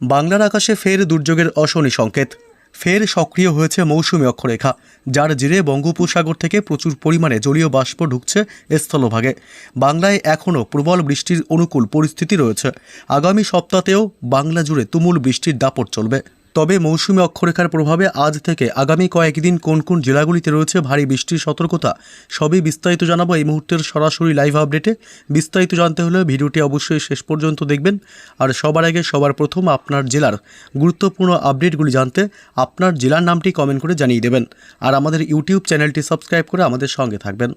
বাংলার আকাশে ফের দুর্যোগের অশনি সংকেত। ফের সক্রিয় হয়েছে মৌসুমী অক্ষরেখা, যার জিরে বঙ্গোপসাগর থেকে প্রচুর পরিমাণে জলীয় বাষ্প ঢুকছে স্থলভাগে। বাংলায় এখনও প্রবল বৃষ্টির অনুকূল পরিস্থিতি রয়েছে। আগামী সপ্তাহতেও বাংলা জুড়ে তুমুল বৃষ্টির দাপট চলবে। তবে মৌসুমী অক্ষরেখার প্রভাবে আজ থেকে আগামী কয়েকদিন কোন কোন জেলাগুলিতে রয়েছে ভারী বৃষ্টির সতর্কতা, সবই বিস্তারিত জানাব এই মুহূর্তের সরাসরি লাইভ আপডেটে বিস্তারিত জানতে হলে ভিডিওটি অবশ্যই শেষ পর্যন্ত দেখবেন। আর সবার আগে, সবার প্রথম আপনার জেলার গুরুত্বপূর্ণ আপডেটগুলি জানতে আপনার জেলার নামটি কমেন্ট করে জানিয়ে দেবেন। আর আমাদের ইউটিউব চ্যানেলটি সাবস্ক্রাইব করে আমাদের সঙ্গে থাকবেন।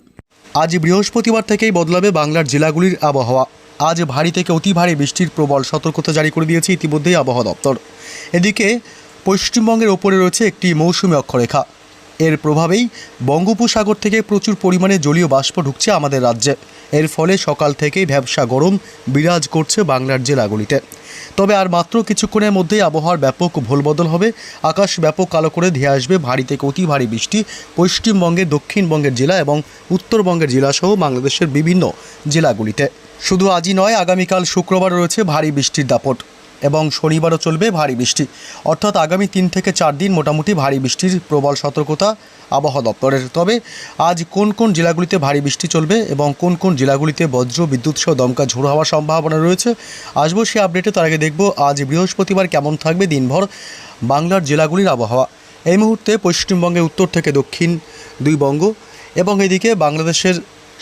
আজ বৃহস্পতিবার থেকেই বদলাবে বাংলার জেলাগুলির আবহাওয়া। আজ ভারী থেকে অতি ভারী বৃষ্টির প্রবল সতর্কতা জারি করে দিয়েছে ইতিমধ্যেই আবহাওয়া দপ্তর। এদিকে, পশ্চিমবঙ্গের ওপরে রয়েছে একটি মৌসুমী অক্ষরেখা। এর প্রভাবেই বঙ্গোপসাগর থেকে প্রচুর পরিমাণে জলীয় বাষ্প ঢুকছে আমাদের রাজ্যে। এর ফলে সকাল থেকেই ভ্যাবসা গরম বিরাজ করছে বাংলার জেলাগুলিতে। তবে আর মাত্র কিছুক্ষণের মধ্যেই আবহাওয়ার ব্যাপক ভোলবদল হবে। আকাশ ব্যাপক কালো করে ধেয়ে আসবে ভারী থেকে অতি ভারী বৃষ্টি পশ্চিমবঙ্গের দক্ষিণবঙ্গের জেলা এবং উত্তরবঙ্গের জেলাসহ বাংলাদেশের বিভিন্ন জেলাগুলিতে। শুধু আজই নয়, আগামীকাল শুক্রবার রয়েছে ভারী বৃষ্টির দাপট এবং শনিবারও চলবে ভারী বৃষ্টি। অর্থাৎ আগামী তিন থেকে চার দিন মোটামুটি ভারী বৃষ্টির প্রবল সতর্কতা আবহাওয়া দপ্তরের। তবে আজ কোন কোন জেলাগুলিতে ভারী বৃষ্টি চলবে এবং কোন কোন জেলাগুলিতে বজ্র, বিদ্যুৎ সহ দমকা ঝোড়ো হওয়ার সম্ভাবনা রয়েছে, আসব সে আপডেটে। তার আগে দেখব আজ বৃহস্পতিবার কেমন থাকবে দিনভর বাংলার জেলাগুলির আবহাওয়া। এই মুহূর্তে পশ্চিমবঙ্গের উত্তর থেকে দক্ষিণ দুই বঙ্গ এবং এদিকে বাংলাদেশের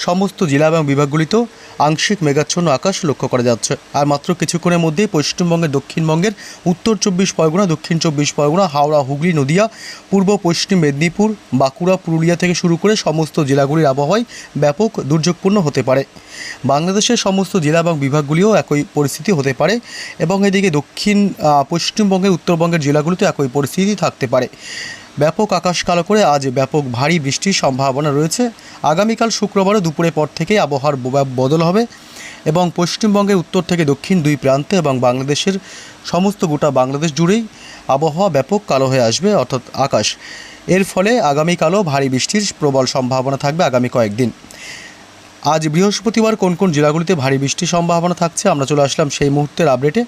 সমস্ত জেলা এবং বিভাগগুলিতেও আংশিক মেঘাচ্ছন্ন আকাশ লক্ষ্য করা যাচ্ছে। আর মাত্র কিছুক্ষণের মধ্যেই পশ্চিমবঙ্গের, দক্ষিণবঙ্গের, উত্তর চব্বিশ পরগনা, দক্ষিণ চব্বিশ পরগনা, হাওড়া, হুগলি, নদিয়া, পূর্ব পশ্চিম মেদিনীপুর, বাঁকুড়া, পুরুলিয়া থেকে শুরু করে সমস্ত জেলাগুলির আবহাওয়ায় ব্যাপক দুর্যোগপূর্ণ হতে পারে। বাংলাদেশের সমস্ত জেলা এবং বিভাগগুলিও একই পরিস্থিতি হতে পারে এবং এদিকে দক্ষিণ পশ্চিমবঙ্গের, উত্তরবঙ্গের জেলাগুলিতে একই পরিস্থিতি থাকতে পারে। ব্যাপক আকাশ কালো করে আজ ব্যাপক ভারী বৃষ্টির সম্ভাবনা রয়েছে। আগামীকাল শুক্রবারও দুপুরের পর থেকেই আবহাওয়ার বদল হবে এবং পশ্চিমবঙ্গের উত্তর থেকে দক্ষিণ দুই প্রান্তে এবং বাংলাদেশের সমস্ত গোটা বাংলাদেশ জুড়েই আবহাওয়া ব্যাপক কালো হয়ে আসবে, অর্থাৎ আকাশ। এর ফলে আগামীকালও ভারী বৃষ্টির প্রবল সম্ভাবনা থাকবে আগামী কয়েকদিন। আজ বৃহস্পতিবার কোন কোন জেলাগুলিতে ভারী বৃষ্টির সম্ভাবনা থাকছে আমরা চলে আসলাম সেই মুহূর্তের আপডেটে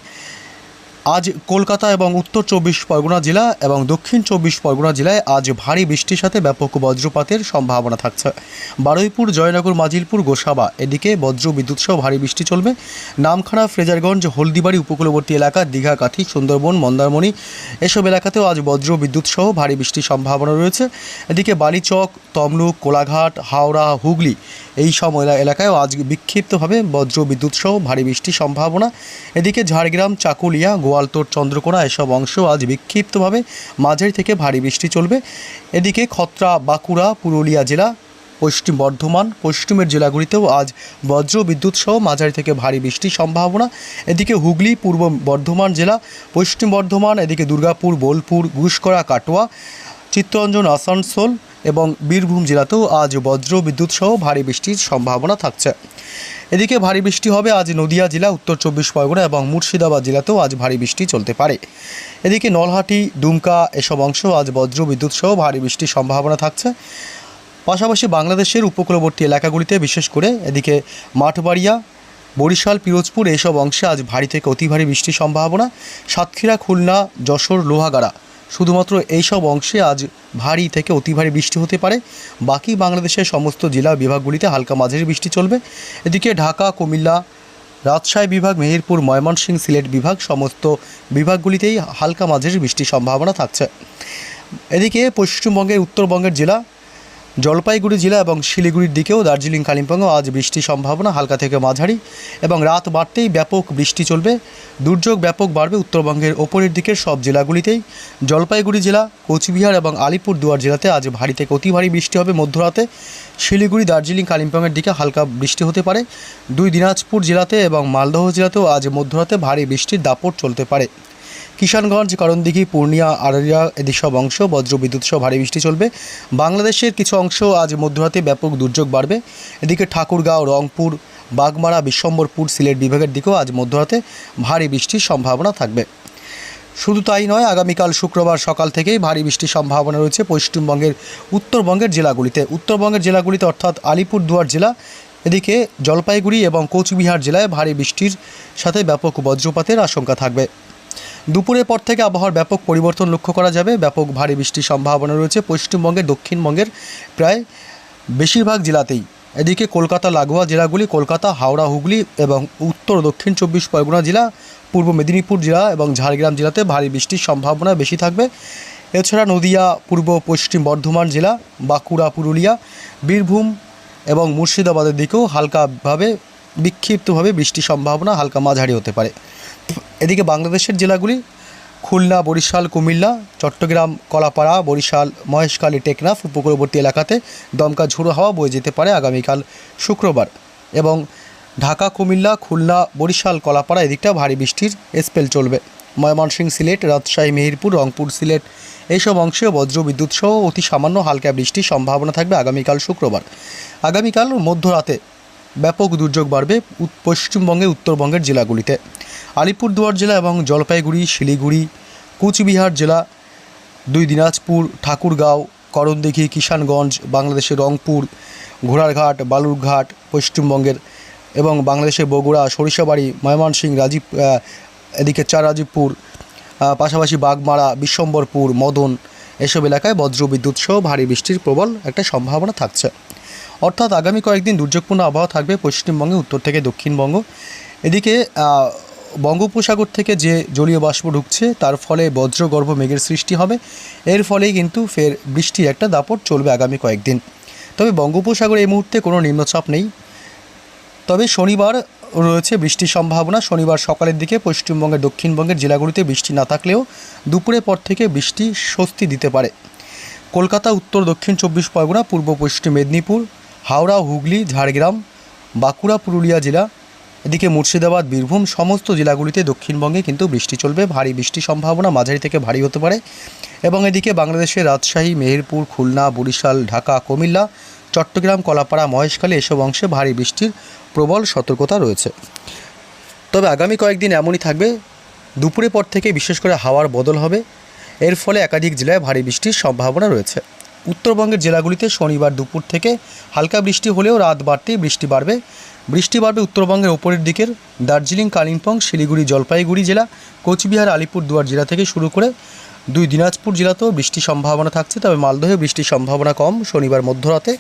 আজ কলকাতা এবং উত্তর চব্বিশ পরগনা জেলা এবং দক্ষিণ চব্বিশ পরগনা জেলায় আজ ভারী বৃষ্টির সাথে ব্যাপক বজ্রপাতের সম্ভাবনা থাকছে। বারুইপুর, জয়নগর, মাজিলপুর, গোসাবা এদিকে বজ্র বিদ্যুৎ সহ ভারী বৃষ্টি চলবে। নামখানা, ফ্রেজারগঞ্জ, হলদিবাড়ি উপকূলবর্তী এলাকা দীঘা কাঠি সুন্দরবন, মন্দারমণি এসব এলাকাতেও আজ বজ্র বিদ্যুৎ সহ ভারী বৃষ্টির সম্ভাবনা রয়েছে। এদিকে বালিচক, তমলুক, কোলাঘাট, হাওড়া, হুগলি এই সব এলা- এলাকায়ও আজ বিক্ষিপ্তভাবে বজ্র বিদ্যুৎ সহ ভারী বৃষ্টির সম্ভাবনা। এদিকে ঝাড়গ্রাম, চাকুলিয়া গোয়ালতোড় চন্দ্রকোনা, এসব অংশ আজ বিক্ষিপ্তভাবে মাঝারি থেকে ভারী বৃষ্টি চলবে। এদিকে খত্রা, বাঁকুড়া, পুরুলিয়া জেলা, পশ্চিম বর্ধমান, পশ্চিমের জেলাগুলিতেও আজ বজ্র বিদ্যুৎ সহ মাঝারি থেকে ভারী বৃষ্টির সম্ভাবনা। এদিকে হুগলি, পূর্ব বর্ধমান জেলা, পশ্চিম বর্ধমান, এদিকে দুর্গাপুর, বোলপুর ঘুষকরা কাটোয়া, চিত্তরঞ্জন, আসানসোল এবং বীরভূম জেলাতেও আজ বজ্র বিদ্যুৎ সহ ভারী বৃষ্টির সম্ভাবনা থাকছে। এদিকে ভারী বৃষ্টি হবে আজ নদিয়া জেলা, উত্তর চব্বিশ পরগনা এবং মুর্শিদাবাদ জেলাতেও আজ ভারী বৃষ্টি চলতে পারে। এদিকে নলহাটি, দুমকা এসব অংশ আজ বজ্র বিদ্যুৎ সহ ভারী বৃষ্টির সম্ভাবনা থাকছে। পাশাপাশি বাংলাদেশের উপকূলবর্তী এলাকাগুলিতে বিশেষ করে এদিকে মাঠবাড়িয়া, বরিশাল, পিরোজপুর এইসব অংশে আজ ভারী থেকে অতি ভারী বৃষ্টির সম্ভাবনা। সাতক্ষীরা, খুলনা, যশোর, লোহাগাড়া শুধুমাত্র এইসব অংশে আজ ভারী থেকে অতি ভারী বৃষ্টি হতে পারে। বাকি বাংলাদেশের সমস্ত জেলা বিভাগগুলিতে হালকা মাঝারি বৃষ্টি চলবে। এদিকে ঢাকা, কুমিল্লা, রাজশাহী বিভাগ, মেহেরপুর, ময়মনসিংহ, সিলেট বিভাগ সমস্ত বিভাগগুলিতেই হালকা মাঝারি বৃষ্টির সম্ভাবনা থাকছে। এদিকে পশ্চিমবঙ্গের উত্তরবঙ্গের জেলা জলপাইগুড়ি জেলা এবং শিলিগুড়ির দিকেও দার্জিলিং কালিম্পংও আজ বৃষ্টির সম্ভাবনা হালকা থেকে মাঝারি এবং রাত বাড়তেই ব্যাপক বৃষ্টি চলবে। দুর্যোগ ব্যাপক বাড়বে উত্তরবঙ্গের ওপরের দিকের সব জেলাগুলিতেই। জলপাইগুড়ি জেলা, কোচবিহার এবং আলিপুর দুয়ার জেলাতে আজ ভারী থেকে অতি ভারী বৃষ্টি হবে মধ্যরাতে। শিলিগুড়ি, দার্জিলিং, কালিম্পংয়ের দিকে হালকা বৃষ্টি হতে পারে। দুই দিনাজপুর জেলাতে এবং মালদহ জেলাতেও আজ মধ্যরাতে ভারী বৃষ্টির দাপট চলতে পারে। কিষানগঞ্জ, করণদিঘি, পূর্ণিয়া আড়িয়া এদিক সব অংশ, বজ্র বিদ্যুৎ সহ ভারী বৃষ্টি চলবে। বাংলাদেশের কিছু অংশ আজ মধ্যরাতে ব্যাপক দুর্যোগ বাড়বে। এদিকে ঠাকুরগাঁও, রংপুর, বাগমারা, বিশ্বম্বরপুর, সিলেট বিভাগের দিকেও আজ মধ্যরাতে ভারী বৃষ্টির সম্ভাবনা থাকবে। শুধু তাই নয়, আগামীকাল শুক্রবার সকাল থেকেই ভারী বৃষ্টির সম্ভাবনা রয়েছে পশ্চিমবঙ্গের উত্তরবঙ্গের জেলাগুলিতে। উত্তরবঙ্গের জেলাগুলিতে অর্থাৎ আলিপুরদুয়ার জেলা, এদিকে জলপাইগুড়ি এবং কোচবিহার জেলায় ভারী বৃষ্টির সাথে ব্যাপক বজ্রপাতের আশঙ্কা থাকবে। দুপুরের পর থেকে আবহাওয়ার ব্যাপক পরিবর্তন লক্ষ্য করা যাবে। ব্যাপক ভারী বৃষ্টির সম্ভাবনা রয়েছে পশ্চিমবঙ্গের দক্ষিণবঙ্গের প্রায় বেশিরভাগ জেলাতেই। এদিকে কলকাতা, লাগোয়া জেলাগুলি, কলকাতা, হাওড়া, হুগলি এবং উত্তর দক্ষিণ চব্বিশ পরগনা জেলা, পূর্ব মেদিনীপুর জেলা এবং ঝাড়গ্রাম জেলাতে ভারী বৃষ্টির সম্ভাবনা বেশি থাকবে। এছাড়া নদিয়া, পূর্ব, পশ্চিম বর্ধমান জেলা, বাঁকুড়া, পুরুলিয়া, বীরভূম এবং মুর্শিদাবাদের দিকেও হালকাভাবে বিক্ষিপ্তভাবে বৃষ্টির সম্ভাবনা হালকা মাঝারি হতে পারে। এদিকে বাংলাদেশের জেলাগুলি খুলনা, বরিশাল, কুমিল্লা, চট্টগ্রাম, কলাপাড়া, বরিশাল, মহেশখালী, টেকনাফ, উপকূলবর্তী এলাকাতে দমকা ঝোড়ো হাওয়া বয়ে যেতে পারে আগামীকাল শুক্রবার এবং ঢাকা, কুমিল্লা, খুলনা, বরিশাল, কলাপাড়া এদিকটা ভারী বৃষ্টির স্পেল চলবে। ময়মনসিংহ সিলেট, রাজশাহী, মেহেরপুর, রংপুর সিলেট এইসব অংশে বজ্র বিদ্যুৎ সহ অতি সামান্য হালকা বৃষ্টির সম্ভাবনা থাকবে আগামীকাল শুক্রবার। আগামীকাল মধ্যরাতে ব্যাপক দুর্যোগ বাড়বে পশ্চিমবঙ্গের উত্তরবঙ্গের জেলাগুলিতে। আলিপুরদুয়ার জেলা এবং জলপাইগুড়ি, শিলিগুড়ি, কুচবিহার জেলা, দুই দিনাজপুর, ঠাকুরগাঁও, করণদিঘি, কিষানগঞ্জ, বাংলাদেশের রংপুর, ঘোড়ারঘাট, বালুরঘাট, পশ্চিমবঙ্গের এবং বাংলাদেশের বগুড়া, সরিষাবাড়ি ময়মনসিংহ রাজীব এদিকে চার রাজীবপুর পাশাপাশি বাগমারা, বিশ্বম্বরপুর, মদন, এসব এলাকায় বজ্রবিদ্যুৎ সহ ভারী বৃষ্টির প্রবল একটা সম্ভাবনা থাকছে। অর্থাৎ আগামী কয়েকদিন দুর্যোগপূর্ণ আবহাওয়া থাকবে পশ্চিমবঙ্গে, উত্তর থেকে দক্ষিণবঙ্গ। এদিকে বঙ্গোপসাগর থেকে যে জলীয় বাষ্প ঢুকছে, তার ফলে বজ্রগর্ভ মেঘের সৃষ্টি হবে। এর ফলেই কিন্তু ফের বৃষ্টির একটা দাপট চলবে আগামী কয়েকদিন। তবে বঙ্গোপসাগরে এই মুহূর্তে কোনো নিম্নচাপ নেই। তবে শনিবার রয়েছে বৃষ্টির সম্ভাবনা। শনিবার সকালের দিকে পশ্চিমবঙ্গের দক্ষিণবঙ্গের জেলাগুলিতে বৃষ্টি না থাকলেও দুপুরের পর থেকে বৃষ্টি স্বস্তি দিতে পারে। কলকাতা, উত্তর, দক্ষিণ চব্বিশ পরগনা, পূর্ব পশ্চিম মেদিনীপুর হাওড়া, হুগলি, ঝাড়গ্রাম, বাঁকুড়া, পুরুলিয়া জেলা, এদিকে মুর্শিদাবাদ, বীরভূম সমস্ত জেলাগুলিতে দক্ষিণবঙ্গে কিন্তু বৃষ্টি চলবে। ভারী বৃষ্টির সম্ভাবনা মাঝারি থেকে ভারী হতে পারে। এবং এদিকে বাংলাদেশের রাজশাহী, মেহেরপুর, খুলনা, বরিশাল, ঢাকা, কুমিল্লা, চট্টগ্রাম, কলাপাড়া, মহেশখালী এসব অংশে ভারী বৃষ্টির প্রবল সতর্কতা রয়েছে। তবে আগামী কয়েকদিন এমনই থাকবে। দুপুরের পর থেকে বিশেষ করে হাওয়ার বদল হবে। এর ফলে একাধিক জেলায় ভারী বৃষ্টির সম্ভাবনা রয়েছে। উত্তরবঙ্গের জেলাগুলিতে শনিবার দুপুর থেকে হালকা বৃষ্টি হলেও রাত বাড়তেই বৃষ্টি বাড়বে। বৃষ্টি বাড়বে উত্তরবঙ্গের ওপরের দিকের দার্জিলিং, কালিম্পং, শিলিগুড়ি, জলপাইগুড়ি জেলা, কোচবিহার, আলিপুরদুয়ার জেলা থেকে শুরু করে দুই দিনাজপুর জেলাতেও বৃষ্টির সম্ভাবনা থাকছে, তবে মালদহে বৃষ্টির সম্ভাবনা কম শনিবার মধ্যরাতে।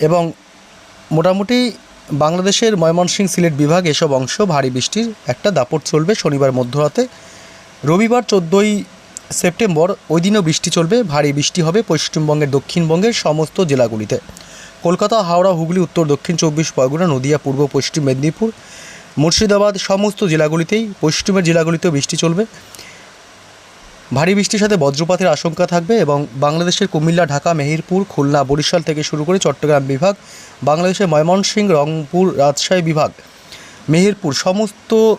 এবং মোটামুটি বাংলাদেশের ময়মনসিংহ সিলেট বিভাগ এসব অংশ ভারী বৃষ্টির একটা দাপট চলবে শনিবার মধ্যরাতে। রবিবার চোদ্দোই সেপ্টেম্বর, ওই দিনও বৃষ্টি চলবে, ভারী বৃষ্টি হবে পশ্চিমবঙ্গের দক্ষিণবঙ্গের সমস্ত জেলাগুলিতে। কলকাতা, হাওড়া, হুগলি, উত্তর, দক্ষিণ চব্বিশ, পরগনা, নদিয়া, পূর্ব, পশ্চিম মেদিনীপুর, মুর্শিদাবাদ সমস্ত জেলাগুলিতেই পশ্চিমের জেলাগুলিতেও বৃষ্টি চলবে। ভারী বৃষ্টির সাথে বজ্রপাতের আশঙ্কা থাকবে এবং বাংলাদেশের কুমিল্লা, ঢাকা, মেহেরপুর, খুলনা, বরিশাল থেকে শুরু করে চট্টগ্রাম বিভাগ, বাংলাদেশের ময়মনসিংহ, রংপুর, রাজশাহী বিভাগ, মেহেরপুর, সমস্ত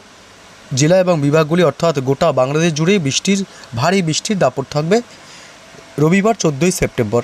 জেলা এবং বিভাগগুলি, অর্থাৎ গোটা বাংলাদেশ জুড়েই বৃষ্টির, ভারী বৃষ্টির দাপট থাকবে রবিবার চোদ্দোই সেপ্টেম্বর।